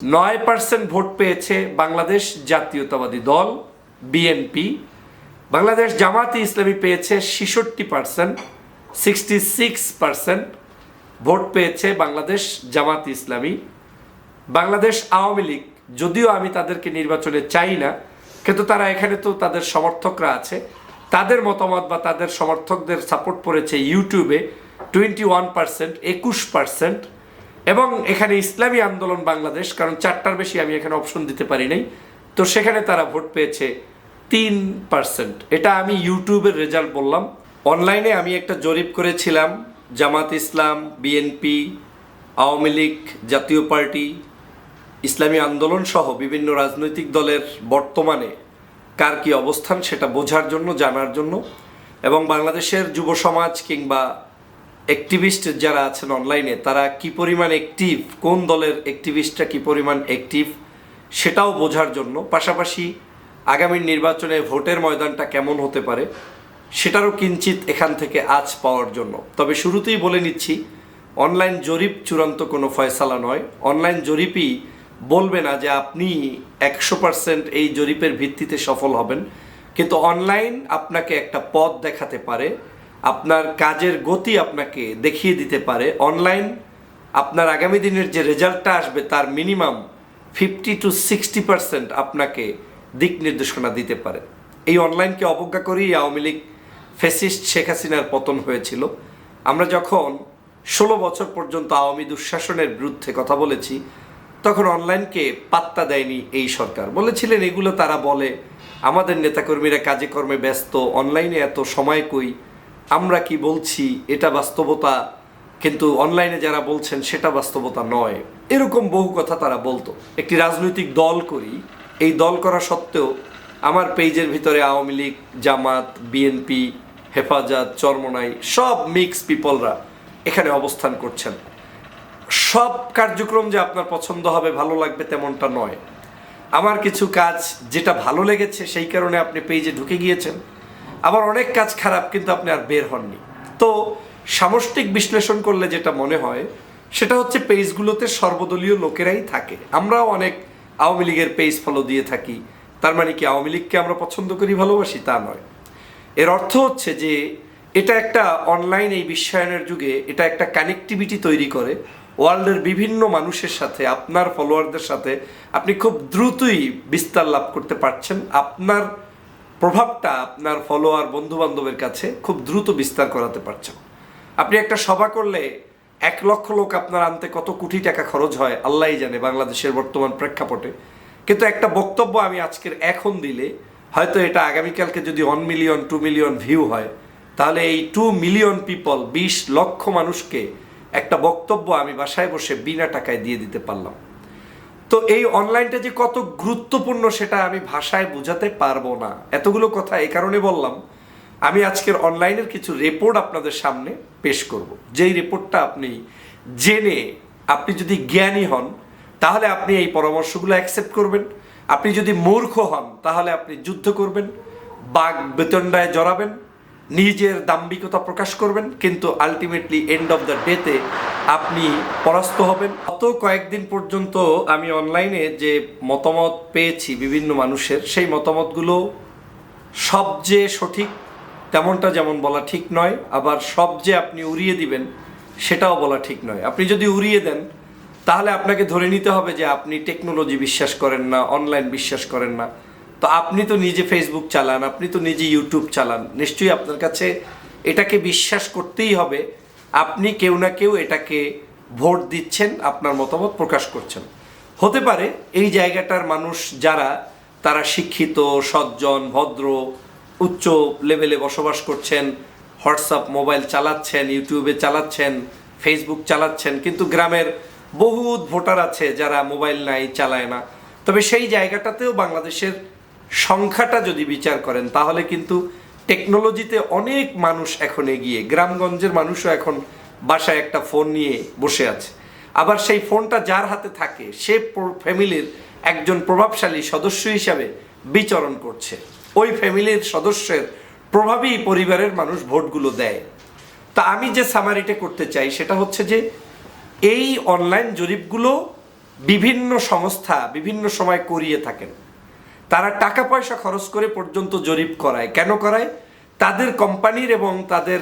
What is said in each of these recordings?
নয় percent vote পেয়েছে বাংলাদেশ জাতীয়তাবাদী দল বিএনপি বাংলাদেশ জামাতি ইসলামী পেয়েছে ছেষট্টি percent sixty six percent vote পেয়েছে বাংলাদেশ জামাত ইসলামী। বাংলাদেশ আওয়ামী লীগ, যদিও আমি তাদেরকে নির্বাচনে চাই না, কিন্তু তারা এখানে তো তাদের সমর্থকরা আছে। তাদের মতামত বা তাদের সমর্থকদের সাপোর্ট পড়েছে ইউটিউবে টোয়েন্টি ওয়ান পার্সেন্ট একুশ পার্সেন্ট এবং এখানে ইসলামী আন্দোলন বাংলাদেশ, কারণ চারটার বেশি আমি এখানে অপশন দিতে পারি নাই। তো সেখানে তারা ভোট পেয়েছে তিন পার্সেন্ট এটা আমি ইউটিউবের রেজাল্ট বললাম। অনলাইনে আমি একটা জরিপ করেছিলাম, Jamaat Islam BNP Awami League, Jatiya Party, Islami আন্দোলন সহ বিভিন্ন রাজনৈতিক দলের বর্তমানে কার কি অবস্থান সেটা বোঝার জন্য, জানার জন্য। এবং বাংলাদেশের যুব সমাজ কিংবা অ্যাক্টিভিস্ট যারা আছেন অনলাইনে তারা কি পরিমাণ অ্যাক্টিভ কোন দলের অ্যাক্টিভিস্টরা কি পরিমাণ অ্যাক্টিভ সেটাও বোঝার জন্য। পাশাপাশি আগামী নির্বাচনে ভোটের ময়দানটা কেমন হতে পারে, সেটারও কিঞ্চিত এখান থেকে আজ পাওয়ার জন্য। তবে শুরুতেই বলে নিচ্ছি অনলাইন জরিপ চূড়ান্ত কোনো ফয়সালা নয়। অনলাইন জরিপই বলবে না যে আপনি একশো পার্সেন্ট এই জরিপের ভিত্তিতে সফল হবেন। কিন্তু অনলাইন আপনাকে একটা পথ দেখাতে পারে আপনার কাজের গতি আপনাকে দেখিয়ে দিতে পারে। অনলাইন আপনার আগামী দিনের যে রেজাল্টটা আসবে তার minimum fifty two sixty percent আপনাকে দিক নির্দেশনা দিতে পারে। এই অনলাইনকে অবজ্ঞা করেই আওয়ামী লীগ ফেসিস্ট শেখ হাসিনার পতন হয়েছিল। আমরা যখন ষোলো বছর পর্যন্ত আওয়ামী দুঃশাসনের বিরুদ্ধে কথা বলেছি, তখন অনলাইনকে পাত্তা দেয়নি এই সরকার। বলেছিলেন, এগুলো তারা বলে, আমাদের নেতাকর্মীরা কাজে কর্মে ব্যস্ত অনলাইনে এত সময় কই? আমরা কি বলছি, এটা বাস্তবতা, কিন্তু অনলাইনে যারা বলছেন সেটা বাস্তবতা নয়। এরকম বহু কথা তারা বলতো। একটি রাজনৈতিক দল করি, এই দল করা সত্ত্বেও আমার পেজের ভিতরে আওয়ামী লীগ, জামাত, বিএনপি, হেফাজত, চরমনাই, সব মিক্স পিপলরা এখানে অবস্থান করছেন। সব কার্যক্রম যে আপনার পছন্দ হবে, ভালো লাগবে তেমনটা নয়। আমার কিছু কাজ যেটা ভালো লেগেছে সেই কারণে আপনি পেজে ঢুকে গিয়েছেন। আবার অনেক কাজ খারাপ কিন্তু আপনি আর বের হননি। তো সামষ্টিক বিশ্লেষণ করলে যেটা মনে হয়, সেটা হচ্ছে পেজগুলোতে সর্বদলীয় লোকেরাই থাকে। আমরাও অনেক আওয়ামী লীগের পেজ ফলো দিয়ে থাকি। তার মানে কি আওয়ামী লীগকে আমরা পছন্দ করি, ভালোবাসি? তা নয়। এর অর্থ হচ্ছে যে, এটা একটা অনলাইন এই বিশ্বায়নের যুগে এটা একটা কানেক্টিভিটি তৈরি করে। ওয়ার্ল্ডের বিভিন্ন মানুষের সাথে, আপনার ফলোয়ারদের সাথে আপনি খুব দ্রুতই বিস্তার লাভ করতে পারছেন। আপনার প্রভাবটা আপনার ফলোয়ার বন্ধু বান্ধবের কাছে খুব দ্রুত বিস্তার করাতে পারছেন আপনি একটা সভা করলে এক লক্ষ লোক আপনার আনতে কত কোটি টাকা খরচ হয়, আল্লাহই জানে বাংলাদেশের বর্তমান প্রেক্ষাপটে। কিন্তু একটা বক্তব্য আমি আজকের এখন দিলে, হয়তো এটা আগামীকালকে যদি one million two million view হয়, তাহলে এই টু মিলিয়ন পিপল বিশ লক্ষ মানুষকে একটা বক্তব্য আমি বাসায় বসে বিনা টাকায় দিয়ে দিতে পারলাম। তো এই অনলাইনটা যে কত গুরুত্বপূর্ণ সেটা আমি ভাষায় বোঝাতে পারব না। এতগুলো কথা এই কারণে বললাম, আমি আজকের অনলাইনের কিছু রিপোর্ট আপনাদের সামনে পেশ করব। যেই রিপোর্টটা আপনি জেনে আপনি যদি জ্ঞানী হন, তাহলে আপনি এই পরামর্শগুলো অ্যাকসেপ্ট করবেন। আপনি যদি মূর্খ হন, তাহলে আপনি যুদ্ধ করবেন, বাঘ বেতনডায় জড়াবেন নিজের দাম্ভিকতা প্রকাশ করবেন, কিন্তু আলটিমেটলি এন্ড অফ দ্য ডেতে আপনি পরাস্ত হবেন। গত কয়েকদিন পর্যন্ত আমি অনলাইনে যে মতামত পেয়েছি বিভিন্ন মানুষের, সেই মতামতগুলো সব যে সঠিক, তেমনটা যেমন বলা ঠিক নয়, আবার সব যে আপনি উড়িয়ে দিবেন, সেটাও বলা ঠিক নয়। আপনি যদি উড়িয়ে দেন, তাহলে আপনাকে ধরে নিতে হবে যে আপনি টেকনোলজি বিশ্বাস করেন না অনলাইন বিশ্বাস করেন না। তো আপনি তো নিজে ফেসবুক চালান, আপনি তো নিজে ইউটিউব চালান। নিশ্চয়ই আপনার কাছে এটাকে বিশ্বাস করতেই হবে। আপনি কেউ না কেউ এটাকে ভোট দিচ্ছেন, আপনার মতামত প্রকাশ করছেন। হতে পারে এই জায়গাটার মানুষ যারা, তারা শিক্ষিত, সজ্জন, ভদ্র, উচ্চ লেভেলে বসবাস করছেন হোয়াটসঅ্যাপ মোবাইল চালাচ্ছেন ইউটিউবে চালাচ্ছেন ফেসবুক চালাচ্ছেন, কিন্তু গ্রামের বহুত ভোটার আছে যারা মোবাইল নাই, চালায় না। তবে সেই জায়গাটাতেও বাংলাদেশের সংখ্যাটা যদি বিচার করেন, তাহলে কিন্তু টেকনোলজিতে অনেক মানুষ এখন এগিয়ে। গ্রামগঞ্জের মানুষও এখন বাসায় একটা ফোন নিয়ে বসে আছে। আবার সেই ফোনটা যার হাতে থাকে, সে ফ্যামিলির একজন প্রভাবশালী সদস্য হিসাবে বিচরণ করছে। ওই ফ্যামিলির সদস্যের প্রভাবেই পরিবারের মানুষ ভোটগুলো দেয়। তা আমি যে সামারিটা করতে চাই, সেটা হচ্ছে যে এই অনলাইন জরিপগুলো বিভিন্ন সংস্থা বিভিন্ন সময় করিয়ে থাকেন। তারা টাকা পয়সা খরচ করে পর্যন্ত জরিপ করায়। কেন করায়? তাদের কোম্পানির এবং তাদের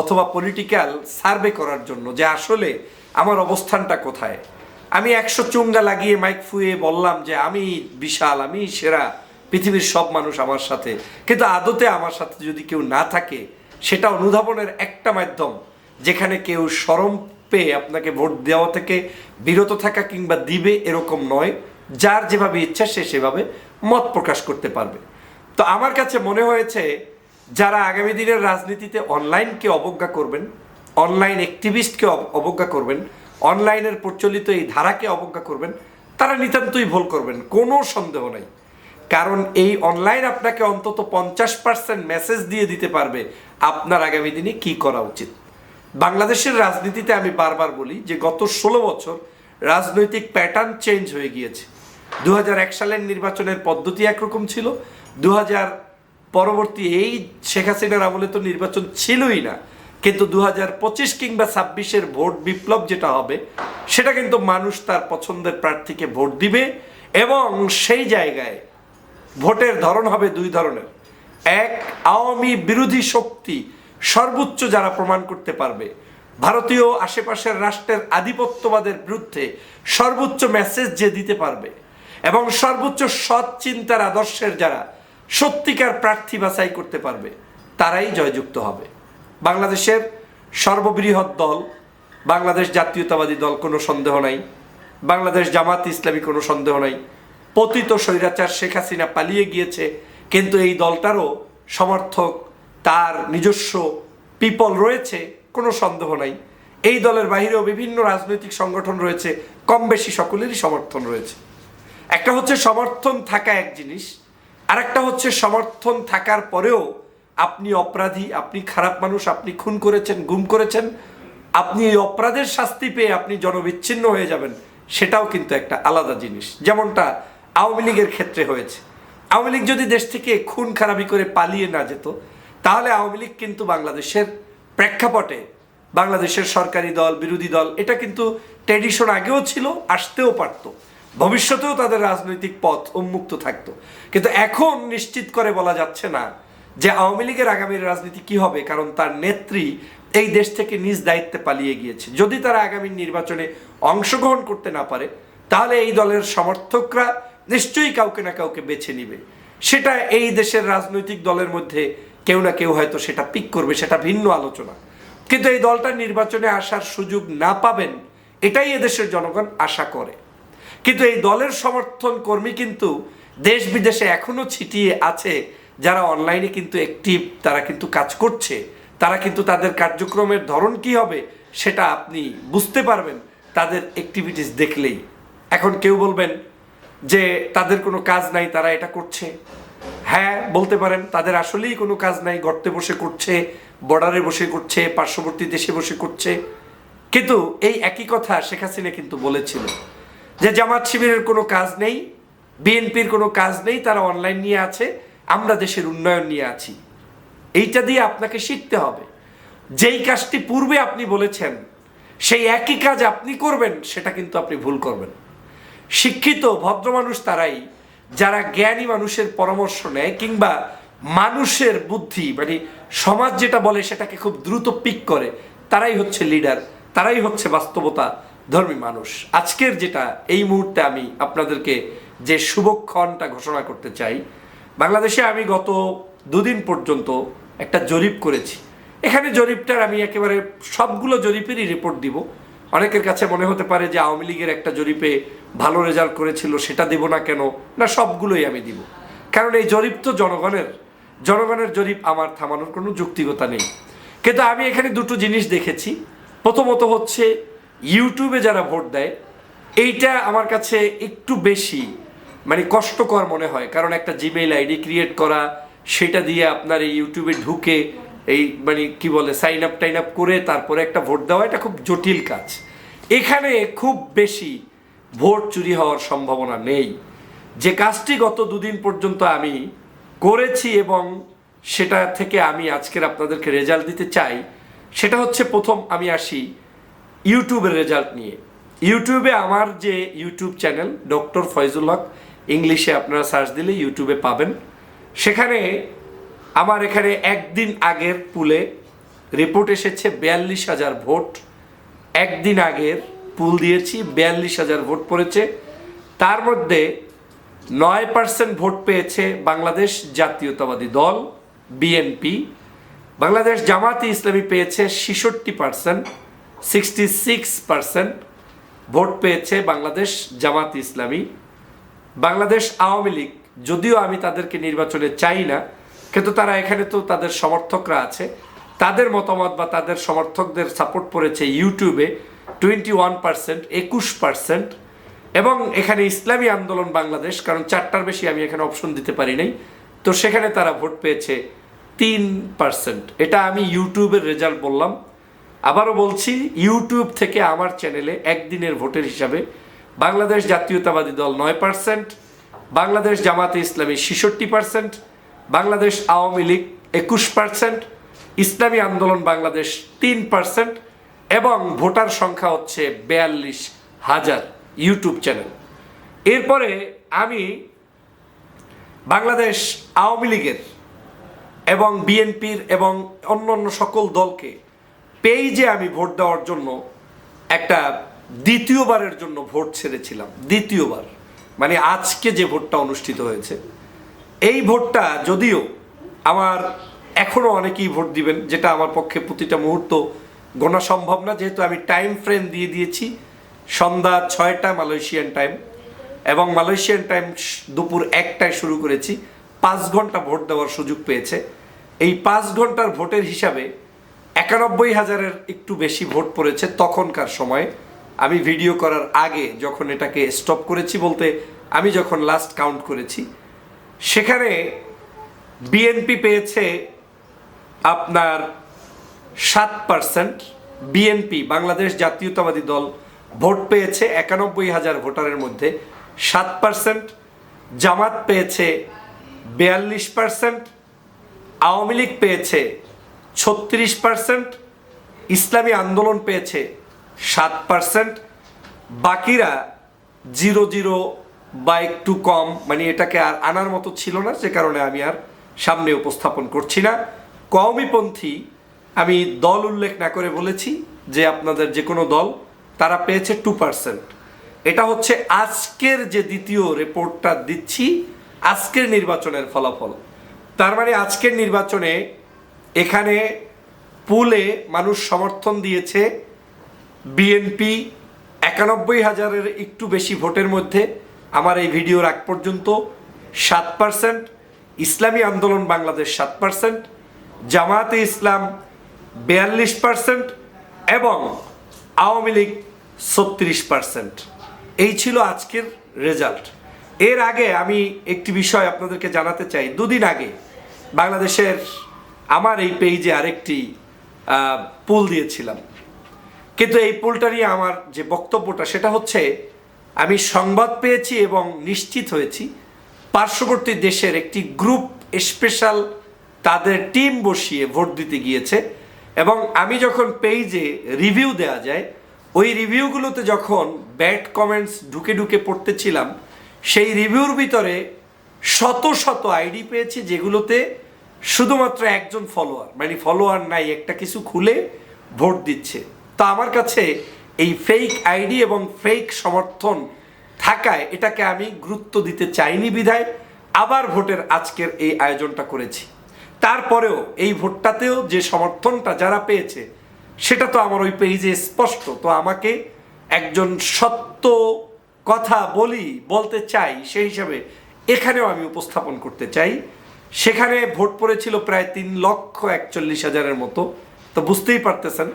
অথবা পলিটিক্যাল সার্ভে করার জন্য যে আসলে আমার অবস্থানটা কোথায়। আমি একশো চুঙ্গা লাগিয়ে মাইক ফুয়ে বললাম যে আমি বিশাল, আমি সেরা পৃথিবীর সব মানুষ আমার সাথে। কিন্তু আদতে আমার সাথে যদি কেউ না থাকে, সেটা অনুধাবনের একটা মাধ্যম যেখানে কেউ সরম পেয়ে আপনাকে ভোট দেওয়া থেকে বিরত থাকা কিংবা দিবে এরকম নয়। যার যেভাবে ইচ্ছা সে সেভাবে মত প্রকাশ করতে পারবে। তো আমার কাছে মনে হয়েছে, যারা আগামী দিনের রাজনীতিতে অনলাইনকে অবজ্ঞা করবেন, অনলাইন অ্যাক্টিভিস্টকে অব- অবজ্ঞা করবেন, অনলাইনের প্রচলিত এই ধারাকে অবজ্ঞা করবেন, তারা নিতান্তই ভুল করবেন, কোনো সন্দেহ নাই। কারণ এই অনলাইন আপনাকে অন্তত পঞ্চাশ পার্সেন্ট মেসেজ দিয়ে দিতে পারবে, আপনার আগামী দিনে কি করা উচিত। বাংলাদেশের রাজনীতিতে আমি বারবার বলি যে গত ষোলো বছর রাজনৈতিক প্যাটার্ন চেঞ্জ হয়ে গিয়েছে। দু হাজার এক সালের নির্বাচনের পদ্ধতি একরকম ছিল। দু পরবর্তী এই শেখ হাসিনার আমলে তো নির্বাচন ছিলই না। কিন্তু দু হাজার পঁচিশ কিংবা ছাব্বিশের ভোট বিপ্লব যেটা হবে, সেটা কিন্তু মানুষ তার পছন্দের প্রার্থীকে ভোট দিবে এবং সেই জায়গায় ভোটের ধরন হবে দুই ধরনের। এক, আওয়ামী বিরোধী শক্তি সর্বোচ্চ যারা প্রমাণ করতে পারবে, ভারতীয় আশেপাশের রাষ্ট্রের আধিপত্যবাদের বিরুদ্ধে সর্বোচ্চ মেসেজ যে দিতে পারবে এবং সর্বোচ্চ সৎ চিন্তার আদর্শের যারা সত্যিকার প্রার্থী বাছাই করতে পারবে, তারাই জয়যুক্ত হবে। বাংলাদেশের সর্ববৃহৎ দল, বাংলাদেশ জাতীয়তাবাদী দল কোনো সন্দেহ নাই, বাংলাদেশ জামাত ইসলামী কোনো সন্দেহ নাই। পতিত স্বৈরাচার শেখ হাসিনা পালিয়ে গিয়েছে, কিন্তু এই দলটারও সমর্থক, তার নিজস্ব পিপল রয়েছে, কোনো সন্দেহ নাই। এই দলের বাহিরেও বিভিন্ন রাজনৈতিক সংগঠন রয়েছে, কম বেশি সকলেরই সমর্থন রয়েছে। একটা হচ্ছে সমর্থন থাকা এক জিনিস আর একটা হচ্ছে সমর্থন থাকার পরেও আপনি অপরাধী, আপনি খারাপ মানুষ, আপনি খুন করেছেন, গুম করেছেন, আপনি এই অপরাধের শাস্তি পেয়ে আপনি জনবিচ্ছিন্ন হয়ে যাবেন, সেটাও কিন্তু একটা আলাদা জিনিস। যেমনটা আওয়ামী লীগের ক্ষেত্রে হয়েছে। আওয়ামী লীগ যদি দেশ থেকে খুন খারাপি করে পালিয়ে না যেত, তাহলে আওয়ামী লীগ কিন্তু বাংলাদেশের প্রেক্ষাপটে, বাংলাদেশের সরকারি দল, বিরোধী দল, এটা কিন্তু ট্রেডিশন আগেও ছিল, আসতেও পারতো। ভবিষ্যতেও তাদের রাজনৈতিক পথ উন্মুক্ত থাকতো। কিন্তু এখন নিশ্চিত করে বলা যাচ্ছে না যে আওয়ামী লীগের আগামীর রাজনীতি কি হবে, কারণ তার নেত্রী এই দেশ থেকে নিজ দায়িত্বে পালিয়ে গিয়েছে। যদি তারা আগামী নির্বাচনে অংশগ্রহণ করতে না পারে, তাহলে এই দলের সমর্থকরা নিশ্চয়ই কাউকে না কাউকে বেছে নিবে। সেটা এই দেশের রাজনৈতিক দলের মধ্যে কেউ না কেউ হয়তো সেটা পিক করবে, সেটা ভিন্ন আলোচনা। কিন্তু এই দলটা নির্বাচনে আসার সুযোগ না পাবেন, এটাই এদেশের জনগণ আশা করে। কিন্তু এই দলের সমর্থন কর্মী কিন্তু দেশ বিদেশে এখনও ছিটিয়ে আছে। যারা অনলাইনে কিন্তু অ্যাক্টিভ তারা কিন্তু কাজ করছে। তারা কিন্তু তাদের কার্যক্রমের ধরন কি হবে সেটা আপনি বুঝতে পারবেন। তাদের অ্যাক্টিভিটিস দেখলেই। এখন কেউ বলবেন যে তাদের কোনো কাজ নাই, তারা এটা করছে। হ্যাঁ বলতে পারেন, তাদের আসলেই কোনো কাজ নাই, গর্তে বসে করছে বর্ডারে বসে করছে, পার্শ্ববর্তী দেশে বসে করছে। কিন্তু এই একই কথা শেখ হাসিনা কিন্তু বলেছিল। যে জামাত শিবিরের কোনো কাজ নেই, বিএনপির কোনো কাজ নেই, তারা অনলাইন নিয়ে আছে, আমরা দেশের উন্নয়ন নিয়ে আছি। এইটা দিয়ে আপনাকে শিখতে হবে। যেই কাজটি পূর্বে আপনি বলেছেন, সেই একই কাজ আপনি করবেন, সেটা কিন্তু আপনি ভুল করবেন। শিক্ষিত, ভদ্র মানুষ তারাই, যারা জ্ঞানী মানুষের পরামর্শ নেয় কিংবা মানুষের বুদ্ধি মানে সমাজ যেটা বলে সেটাকে খুব দ্রুত পিক করে, তারাই হচ্ছে লিডার তারাই হচ্ছে বাস্তবতা ধর্মী মানুষ। আজকের যেটা, এই মুহূর্তে আমি আপনাদেরকে যে শুভক্ষণটা ঘোষণা করতে চাই, বাংলাদেশে আমি গত দুদিন পর্যন্ত একটা জরিপ করেছি। এখানে জরিপটার আমি একেবারে সবগুলো জরিপেরই রিপোর্ট দিব। অনেকের কাছে মনে হতে পারে যে আওয়ামী লীগের একটা জরিপে ভালো রেজাল্ট করেছিল, সেটা দেব না কেন? না, সবগুলোই আমি দিব। কারণ এই জরিপ তো জনগণের। জনগণের জরিপ আমার থামানোর কোনো যুক্তিকতা নেই। কিন্তু আমি এখানে দুটো জিনিস দেখেছি। প্রথমত হচ্ছে ইউটিউবে যারা ভোট দেয়, এইটা আমার কাছে একটু বেশি মানে কষ্টকর মনে হয়। কারণ একটা জিমেইল আইডি ক্রিয়েট করা, সেটা দিয়ে আপনার এই ইউটিউবে ঢুকে, এই মানে কি বলে সাইন আপ টাইন আপ করে তারপরে একটা ভোট দেওয়া, এটা খুব জটিল কাজ। এখানে খুব বেশি ভোট চুরি হওয়ার সম্ভাবনা নেই। যে কাজটি গত দুদিন পর্যন্ত আমি করেছি এবং সেটা থেকে আমি আজকের আপনাদেরকে রেজাল্ট দিতে চাই, সেটা হচ্ছে প্রথম আমি আসি ইউটিউবের রেজাল্ট নিয়ে। ইউটিউবে আমার যে YouTube channel doctor Faizul Haque ইংলিশে আপনারা সার্চ দিলে ইউটিউবে পাবেন। সেখানে আমার এখানে একদিন আগের পুলে রিপোর্ট এসেছে বিয়াল্লিশ হাজার ভোট। একদিন আগের পুল দিয়েছি, বিয়াল্লিশ হাজার ভোট পড়েছে। তার মধ্যে নয় পার্সেন্ট ভোট পেয়েছে বাংলাদেশ জাতীয়তাবাদী দল বিএনপি বাংলাদেশ জামাতি ইসলামী পেয়েছে ছেষট্টি percent sixty six percent vote পেয়েছে বাংলাদেশ জামাত ইসলামী। বাংলাদেশ আওয়ামী লীগ, যদিও আমি তাদেরকে নির্বাচনে চাই না, কিন্তু তারা এখানে তো তাদের সমর্থকরা আছে। তাদের মতামত বা তাদের সমর্থকদের সাপোর্ট পড়েছে ইউটিউবে টোয়েন্টি ওয়ান পার্সেন্ট, একুশ পার্সেন্ট। এবং এখানে ইসলামী আন্দোলন বাংলাদেশ, কারণ চারটার বেশি আমি এখানে অপশন দিতে পারি নাই। তো সেখানে তারা ভোট পেয়েছে তিন পার্সেন্ট। এটা আমি ইউটিউবের রেজাল্ট বললাম। আবারও বলছি ইউটিউব থেকে আমার চ্যানেলে একদিনের ভোটের হিসাবে বাংলাদেশ জাতীয়তাবাদী দল নয় পার্সেন্ট, বাংলাদেশ জামাতে ইসলামী ছেষট্টি পার্সেন্ট, বাংলাদেশ আওয়ামী লীগ একুশ পার্সেন্ট, ইসলামী আন্দোলন বাংলাদেশ তিন পার্সেন্ট এবং ভোটার সংখ্যা হচ্ছে বিয়াল্লিশ হাজার ইউটিউব চ্যানেল। এরপরে আমি বাংলাদেশ আওয়ামী লীগের এবং বিএনপির এবং অন্য অন্য সকল দলকে পেইজে আমি ভোট দেওয়ার জন্য একটা দ্বিতীয়বারের জন্য ভোট ছেড়েছিলাম, দ্বিতীয়বার। মানে আজকে যে ভোটটা অনুষ্ঠিত হয়েছে, এই ভোটটা যদিও আমার এখনও অনেকেই ভোট দিবেন, যেটা আমার পক্ষে প্রতিটা মুহূর্ত গোনা সম্ভব না, যেহেতু আমি টাইম ফ্রেম দিয়ে দিয়েছি, সন্ধ্যা ছয়টা মালয়েশিয়ান টাইম এবং মালয়েশিয়ান টাইম দুপুর একটায় শুরু করেছি, পাঁচ ঘণ্টা ভোট দেওয়ার সুযোগ পেয়েছে। এই পাঁচ ঘণ্টার ভোটের হিসাবে একানব্বই হাজারের একটু বেশি ভোট পড়েছে তখনকার সময়ে। আমি ভিডিও করার আগে যখন এটাকে স্টপ করেছি বলতে আমি যখন লাস্ট কাউন্ট করেছি, সেখানে বিএনপি পেয়েছে আপনার সাত পার্সেন্ট বিএনপি বাংলাদেশ জাতীয়তাবাদী দল, ভোট পেয়েছে একানব্বই হাজার ভোটারের মধ্যে সাত পার্সেন্ট জামাত পেয়েছে বিয়াল্লিশ পার্সেন্ট আওয়ামী লীগ পেয়েছে ছত্রিশ পার্সেন্ট ইসলামী আন্দোলন পেয়েছে সাত পার্সেন্ট বাকিরা জিরো জিরো বা একটু কম মানে এটাকে আর আনার মতো ছিল না যে কারণে আমি আর সামনে উপস্থাপন করছি না। কওমিপন্থী, আমি দল উল্লেখ না করে বলেছি যে আপনাদের যে কোনো দল, তারা পেয়েছে টু পার্সেন্ট এটা হচ্ছে আজকের যে দ্বিতীয় রিপোর্টটা দিচ্ছি, আজকের নির্বাচনের ফলাফল। তার মানে আজকের নির্বাচনে এখানে পুলে মানুষ সমর্থন দিয়েছে বিএনপি একানব্বই হাজারের একটু বেশি ভোটের মধ্যে। আমার এই ভিডিওর আগ পর্যন্ত সাত পার্সেন্ট, ইসলামী আন্দোলন বাংলাদেশ সাত পার্সেন্ট, জামায়াতে ইসলাম বিয়াল্লিশ পার্সেন্ট এবং আওয়ামী লীগ ছত্রিশ পার্সেন্ট। এই ছিল আজকের রেজাল্ট। এর আগে আমি একটি বিষয় আপনাদেরকে জানাতে চাই। দুদিন আগে বাংলাদেশের আমার এই পেজে আরেকটি পুল দিয়েছিলাম। কিন্তু এই পোলটা নিয়ে আমার যে বক্তব্যটা, সেটা হচ্ছে, আমি সংবাদ পেয়েছি এবং নিশ্চিত হয়েছি, পার্শ্ববর্তী দেশের একটি গ্রুপ স্পেশাল তাদের টিম বসিয়ে ভোট দিতে গিয়েছে এবং আমি যখন পেজে রিভিউ দেওয়া যায়, ওই রিভিউগুলোতে যখন ব্যাড কমেন্টস ঢুকে ঢুকে পড়তেছিলাম, সেই রিভিউর ভিতরে শত শত আইডি পেয়েছি যেগুলোতে শুধুমাত্র একজন ফলোয়ার মানে ফলোয়ার নাই, একটা কিছু খুলে ভোট দিচ্ছে। তো আমার কাছে এই ফেক আইডি এবং ফেক সমর্থন থাকায় এটাকে আমি গুরুত্ব দিতে চাইনি বিধায় আবার ভোটের আজকের এই আয়োজনটা করেছি। তারপরেও এই ভোটটাতেও যে সমর্থনটা যারা পেয়েছে, সেটা তো আমার ওই পেজে স্পষ্ট। তো আমাকে একজন সত্য কথা বলি, বলতে চাই, সেই হিসাবে এখানেও আমি উপস্থাপন করতে চাই। সেখানে ভোট পড়েছিল প্রায় তিন লক্ষ একচল্লিশ হাজারের মতো। তো বুঝতেই পারতেছেন,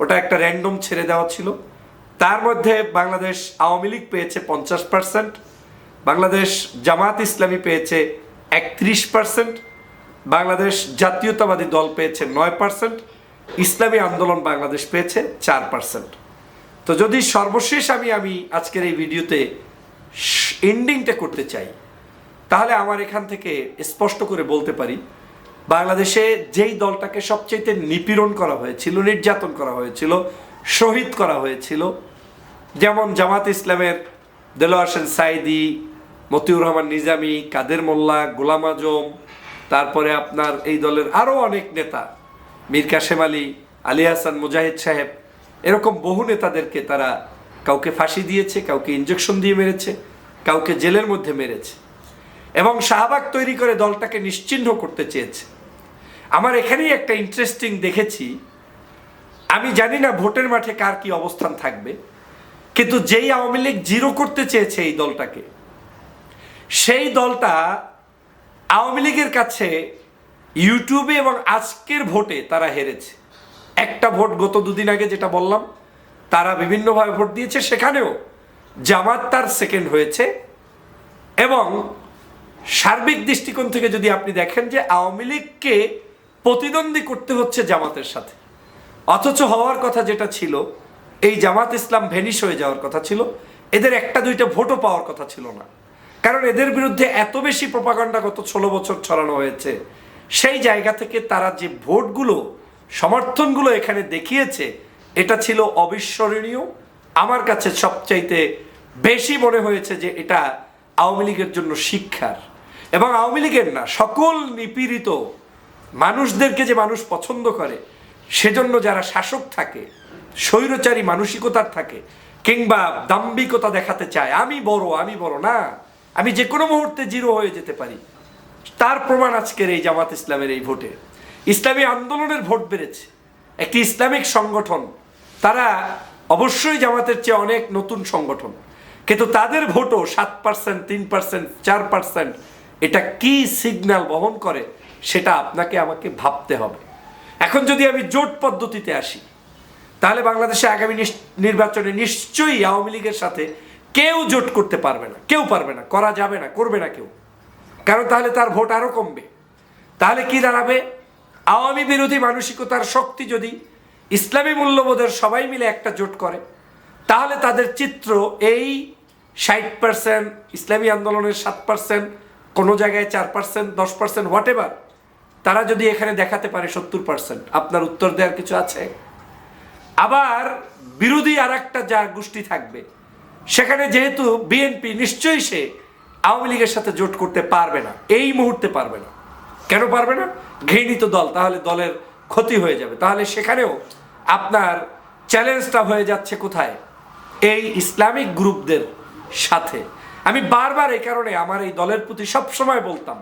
ওটা একটা র্যান্ডম ছেড়ে দেওয়া ছিল। তার মধ্যে বাংলাদেশ আওয়ামী লীগ পেয়েছে পঞ্চাশ পার্সেন্ট বাংলাদেশ জামাত ইসলামী পেয়েছে একত্রিশ পার্সেন্ট বাংলাদেশ জাতীয়তাবাদী দল পেয়েছে নয় পার্সেন্ট ইসলামী আন্দোলন বাংলাদেশ পেয়েছে চার পার্সেন্ট তো যদি সর্বশেষ আমি আমি আজকের এই ভিডিওতে এন্ডিংটা করতে চাই তাহলে আমার এখান থেকে স্পষ্ট করে বলতে পারি, বাংলাদেশে যেই দলটাকে সবচেয়ে নিপীড়ন করা হয়েছিল, নির্যাতন করা হয়েছিল, শহীদ করা হয়েছিল, যেমন জামাত ইসলামের দেলোয়ার হোসেন সাইদি, মতিউর রহমান নিজামি, কাদের মোল্লা, গোলাম আজম, তারপরে আপনার এই দলের আরও অনেক নেতা, মীর কাশেম আলী আলী হাসান মুজাহিদ সাহেব, এরকম বহু নেতাদেরকে তারা কাউকে ফাঁসি দিয়েছে, কাউকে ইঞ্জেকশন দিয়ে মেরেছে, কাউকে জেলের মধ্যে মেরেছে। এবং শাহবাগ তৈরি করে দলটাকে নিশ্চিহ্ন করতে চেয়েছে। আমার এখানেই একটা ইন্টারেস্টিং দেখেছি। আমি জানি না ভোটের মাঠে কার কি অবস্থান থাকবে, কিন্তু যেই আওয়ামী লীগ জিরো করতে চেয়েছে এই দলটাকে, সেই দলটা আওয়ামী লীগের কাছে ইউটিউবে এবং আজকের ভোটে তারা হেরেছে। একটা ভোট গত দুদিন আগে যেটা বললাম, তারা বিভিন্নভাবে ভোট দিয়েছে, সেখানেও জামাত তার সেকেন্ড হয়েছে এবং সার্বিক দৃষ্টিকোণ থেকে যদি আপনি দেখেন যে আওয়ামী লীগকে প্রতিদ্বন্দ্বী করতে হচ্ছে জামাতের সাথে। অথচ হওয়ার কথা যেটা ছিল, এই জামাত ইসলাম ভেনিশ হয়ে যাওয়ার কথা ছিল, এদের একটা দুইটা ভোটও পাওয়ার কথা ছিল না। কারণ এদের বিরুদ্ধে এত বেশি প্রপাগান্ডা গত ষোলো বছর ছড়ানো হয়েছে, সেই জায়গা থেকে তারা যে ভোটগুলো, সমর্থনগুলো এখানে দেখিয়েছে, এটা ছিল অবিস্মরণীয়। আমার কাছে সবচাইতে বেশি মনে হয়েছে যে এটা আওয়ামী লীগের জন্য শিক্ষার। এবং আওয়ামী লীগের না, সকল নিপীড়িত মানুষদেরকে যে মানুষ পছন্দ করে, সেজন্য যারা শাসক থাকে, স্বৈরচারী মানসিকতার থাকে, কিংবা দাম্ভিকতা দেখাতে চায়, আমি বড় আমি বড় না, আমি যে কোনো মুহূর্তে জিরো হয়ে যেতে পারি। তার প্রমাণ আজকের এই জামাত ইসলামের এই ভোটে। ইসলামী আন্দোলনের ভোট বেড়েছে। একটি ইসলামিক সংগঠন, তারা অবশ্যই জামাতের চেয়ে অনেক নতুন সংগঠন। কিন্তু তাদের ভোটও সাত পার্সেন্ট, তিন পার্সেন্ট, চার পার্সেন্ট এটা কি সিগন্যাল বহন করে, সেটা আপনাকে আমাকে ভাবতে হবে। এখন যদি আমি জোট পদ্ধতিতে আসি, তাহলে বাংলাদেশে আগামী নির্বাচনে নিশ্চয়ই আওয়ামী লীগের সাথে কেউ জোট করতে পারবে না, কেউ পারবে না, করা যাবে না, করবে না কেউ। কারণ তাহলে তার ভোট আরও কমবে। তাহলে কি দাঁড়াবে? আওয়ামী বিরোধী মানসিকতার শক্তি যদি ইসলামী মূল্যবোধের সবাই মিলে একটা জোট করে, তাহলে তাদের চিত্র এই ষাট পার্সেন্ট ইসলামী আন্দোলনের সাত পার্সেন্ট কোনো জায়গায় চার পার্সেন্ট দশ পার্সেন্ট হোয়াট এভার তারা যদি এখানে দেখাতে পারে সত্তর পার্সেন্ট আপনার উত্তর দেওয়ার কিছু আছে? আবার বিরোধী আর একটা যা গোষ্ঠী থাকবে, সেখানে যেহেতু বিএনপি নিশ্চয়ই সে আওয়ামী লীগের সাথে জোট করতে পারবে না, এই মুহূর্তে পারবে না। কেন পারবে না? ঘৃণিত দল, তাহলে দলের ক্ষতি হয়ে যাবে। তাহলে সেখানেও আপনার চ্যালেঞ্জটা হয়ে যাচ্ছে কোথায়? এই ইসলামিক গ্রুপদের সাথে। আমি বারবার এই কারণে আমার এই দলের প্রতি সবসময় বলতাম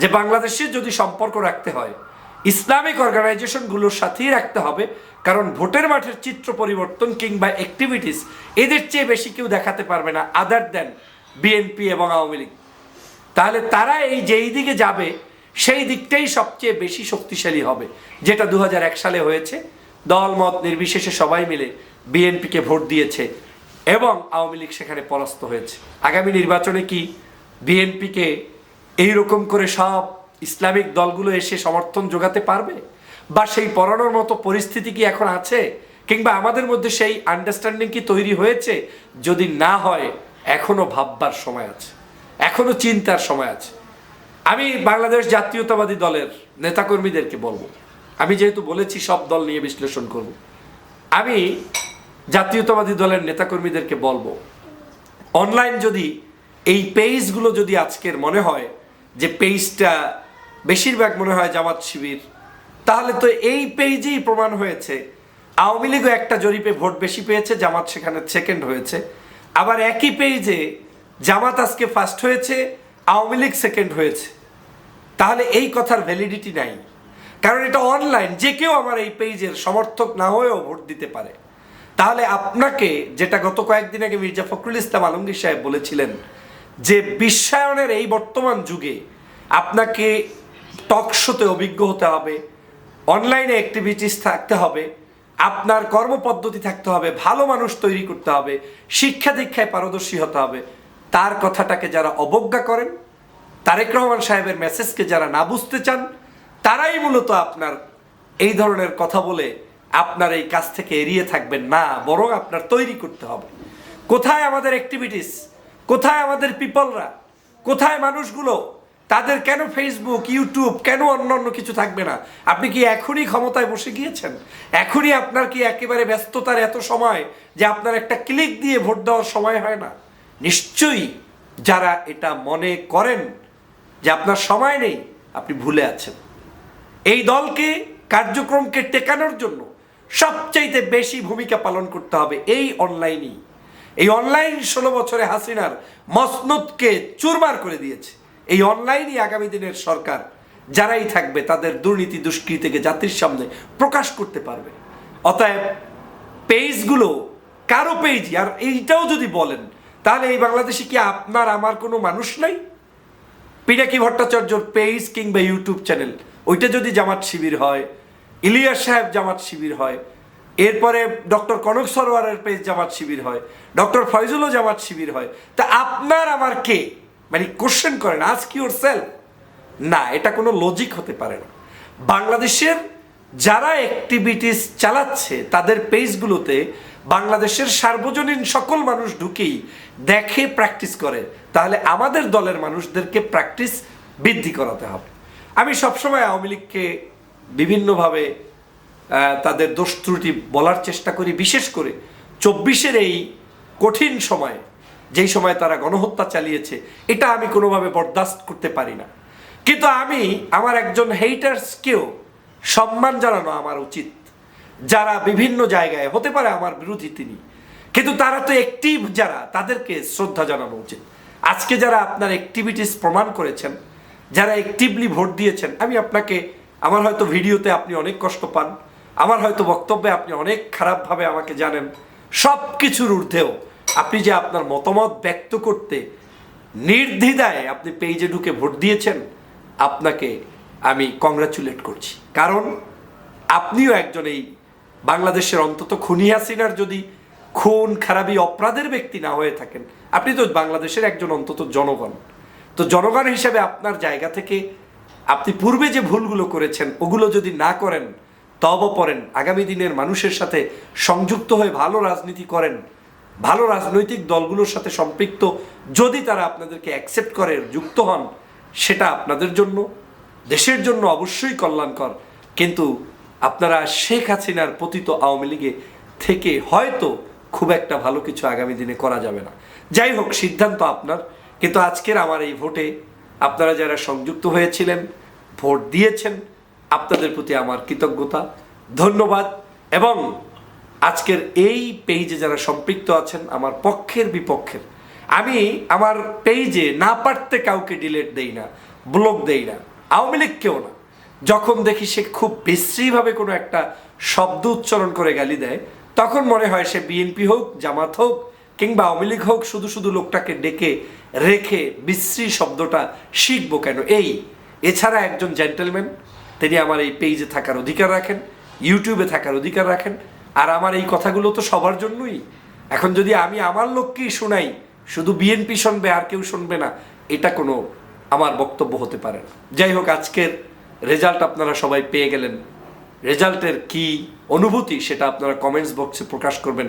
যে বাংলাদেশে যদি সম্পর্ক রাখতে হয়, ইসলামিক অর্গানাইজেশনগুলোর সাথেই রাখতে হবে, কারণ ভোটের মাঠের চিত্র পরিবর্তন কিংবা অ্যাক্টিভিটিস এদের চেয়ে বেশি কেউ দেখাতে পারবে না আদার দেন বিএনপি এবং আওয়ামী লীগ। তাহলে তারা এই যেই দিকে যাবে, সেই দিকটাই সবচেয়ে বেশি শক্তিশালী হবে, যেটা দু হাজার এক সালে হয়েছে। দল মত নির্বিশেষে সবাই মিলে বিএনপিকে ভোট দিয়েছে। এবং আওয়ামী লীগ সেখানে পরাস্ত হয়েছে। আগামী নির্বাচনে কি বিএনপিকে এইরকম করে সব ইসলামিক দলগুলো এসে সমর্থন যোগাতে পারবে? বা সেই পড়ানোর মতো পরিস্থিতি কি এখন আছে? কিংবা আমাদের মধ্যে সেই আন্ডারস্ট্যান্ডিং কি তৈরি হয়েছে? যদি না হয়, এখনও ভাববার সময় আছে। এখনও চিন্তার সময় আছে। আমি বাংলাদেশ জাতীয়তাবাদী দলের নেতাকর্মীদেরকে বলব। আমি যেহেতু বলেছি, সব দল নিয়ে বিশ্লেষণ করব। আমি জাতীয়তাবাদী দলের নেতাকর্মীদেরকে বলব অনলাইন যদি এই পেজগুলো যদি আজকের মনে হয়, যে পেজটা বেশিরভাগ মনে হয় জামাত শিবির, তাহলে তো এই পেজেই প্রমাণ হয়েছে। আওয়ামী লীগও একটা জরিপে ভোট বেশি পেয়েছে, জামাত সেখানে সেকেন্ড হয়েছে। আবার একই পেজে জামাত আজকে ফার্স্ট হয়েছে, আওয়ামী লীগ সেকেন্ড হয়েছে। তাহলে এই কথার ভ্যালিডিটি নাই। কারণ এটা অনলাইন যে কেউ আমার এই পেজের সমর্থক না হয়েও ভোট দিতে পারে। তাহলে আপনাকে যেটা গত কয়েকদিন আগে মির্জা ফখরুল ইসলাম আলমগীর সাহেব বলেছিলেন, যে বিশ্বায়নের এই বর্তমান যুগে আপনাকে টক শোতে অভিজ্ঞ হতে হবে অনলাইনে অ্যাক্টিভিটিস থাকতে হবে, আপনার কর্মপদ্ধতি থাকতে হবে, ভালো মানুষ তৈরি করতে হবে, শিক্ষা দীক্ষায় পারদর্শী হতে হবে। তার কথাটাকে যারা অবজ্ঞা করেন, তারেক রহমান সাহেবের মেসেজকে যারা না বুঝতে চান, তারাই মূলত আপনার এই ধরনের কথা বলে আপনার এই কাজ থেকে এড়িয়ে থাকবেন। না, বরং আপনার তৈরি করতে হবে। কোথায় আমাদের অ্যাক্টিভিটিস কোথায় আমাদের পিপলরা কোথায় মানুষগুলো? তাদের কেন ফেসবুক ইউটিউব কেন অন্য অন্য কিছু থাকবে না? আপনি কি এখনই ক্ষমতায় বসে গিয়েছেন? এখনই আপনার কি একেবারে ব্যস্ততার এত সময় যে আপনার একটা ক্লিক দিয়ে ভোট দেওয়ার সময় হয় না? নিশ্চয়ই যারা এটা মনে করেন যে আপনার সময় নেই, আপনি ভুলে আছেন। এই দলকে, কার্যক্রমকে টেকানোর জন্য সবচাইতে বেশি ভূমিকা পালন করতে হবে এই অনলাইনই এই অনলাইন ষোলো বছরে হাসিনার মসনদকে চুরমার করে দিয়েছে। এই অনলাইনই আগামী দিনের সরকার যারাই থাকবে, তাদের দুর্নীতি দুষ্কৃতিকে জাতির সামনে প্রকাশ করতে পারবে। অতএব পেজগুলো কারও পেজ আর এইটাও যদি বলেন, তাহলে এই বাংলাদেশে কি আপনার আমার কোনো মানুষ নাই? পিনাকি ভট্টাচার্যর পেজ কিংবা ইউটিউব চ্যানেল ওইটা যদি জামাত শিবির হয় ইলিয়াস সাহেব জামাত শিবির হয়। এরপরে ডক্টর কনক সরোয়ারের পেজ জামাত শিবির হয়। ডক্টর ফয়জুলও জামাত শিবির হয়। তা আপনার আমার কে? মানে কোশ্চেন করেন আজক ইউর সেলফ না, এটা কোনো লজিক হতে পারে না। বাংলাদেশের যারা অ্যাক্টিভিটিস চালাচ্ছে, তাদের পেজগুলোতে বাংলাদেশের সার্বজনীন সকল মানুষ ঢুকেই দেখে প্র্যাকটিস করে। তাহলে আমাদের দলের মানুষদেরকে প্র্যাকটিস বৃদ্ধি করাতে হবে। আমি সবসময় আওয়ামী লীগকে বিভিন্নভাবে তাদের দোষ ত্রুটি বলার চেষ্টা করি। বিশেষ করে চব্বিশের এই কঠিন সময়ে, যেই সময় তারা গণহত্যা চালিয়েছে, এটা আমি কোনোভাবে বরদাস্ত করতে পারি না। কিন্তু আমি, আমার একজন হেইটার্সকেও সম্মান জানানো আমার উচিত। যারা বিভিন্ন জায়গায়, হতে পারে আমার বিরোধী তিনি, কিন্তু তারা তো অ্যাক্টিভ যারা, তাদেরকে শ্রদ্ধা জানানো উচিত। আজকে যারা আপনার অ্যাক্টিভিটিস প্রমাণ করেছেন, যারা অ্যাক্টিভলি ভোট দিয়েছেন, আমি আপনাকে আমার হয়তো ভিডিওতে আপনি অনেক কষ্ট পান, আমার হয়তো বক্তব্যে আপনি অনেক খারাপভাবে আমাকে জানেন। সব কিছুর ঊর্ধ্বেও আপনি যে আপনার মতামত ব্যক্ত করতে নির্দ্বিধায় আপনি পেজে ঢুকে ভোট দিয়েছেন, আপনাকে আমি কংগ্রাচুলেট করছি। কারণ আপনিও একজন এই বাংলাদেশের অন্তত খুনি হাসিনার যদি খুন, খারাপি, অপরাধের ব্যক্তি না হয়ে থাকেন, আপনি তো বাংলাদেশের একজন অন্তত জনগণ। তো জনগণ হিসেবে আপনার জায়গা থেকে আপনি পূর্বে যে ভুলগুলো করেছেন, ওগুলো যদি না করেন তব পড়েন, আগামী দিনের মানুষের সাথে সংযুক্ত হয়ে ভালো রাজনীতি করেন, ভালো রাজনৈতিক দলগুলোর সাথে সম্পৃক্ত, যদি তারা আপনাদেরকে অ্যাকসেপ্ট করে, যুক্ত হন, সেটা আপনাদের জন্য, দেশের জন্য অবশ্যই কল্যাণকর। কিন্তু আপনারা শেখ হাসিনার পতিত আওয়ামী লীগে থেকে হয়তো খুব একটা ভালো কিছু আগামী দিনে করা যাবে না। যাই হোক, সিদ্ধান্ত আপনার, কিন্তু আজকের আমার এই ভোটে আপনারা যারা সংযুক্ত হয়েছিলেন, ভোট দিয়েছেন, আপনাদের প্রতি আমার কৃতজ্ঞতা, ধন্যবাদ, এবং আজকের এই পেজে যারা সম্পৃক্ত আছেন, আমার পক্ষের বিপক্ষের, আমি আমার পেজে না পারতে কাউকে ডিলেট দেই না ব্লক দেই না, আওয়ামী লীগ কেউ না। যখন দেখি সে খুব বিশ্রীভাবে কোনো একটা শব্দ উচ্চারণ করে গালি দেয়, তখন মনে হয় সে বিএনপি হোক, জামাত হোক কিংবা আওয়ামী লীগ হোক, শুধু শুধু লোকটাকে ডেকে রেখে বিশ্রী শব্দটা শিখব কেন? এই, এছাড়া একজন জেন্টেলম্যান তিনি আমার এই পেজে থাকার অধিকার রাখেন ইউটিউবে থাকার অধিকার রাখেন, আর আমার এই কথাগুলো তো সবার জন্যই। এখন যদি আমি আমার লোককেই শোনাই, শুধু বিএনপি শুনবে আর কেউ শুনবে না, এটা কোনো আমার বক্তব্য হতে পারে না। যাই হোক, আজকের রেজাল্ট আপনারা সবাই পেয়ে গেলেন। রেজাল্টের কি অনুভূতি, সেটা আপনারা কমেন্টস বক্সে প্রকাশ করবেন।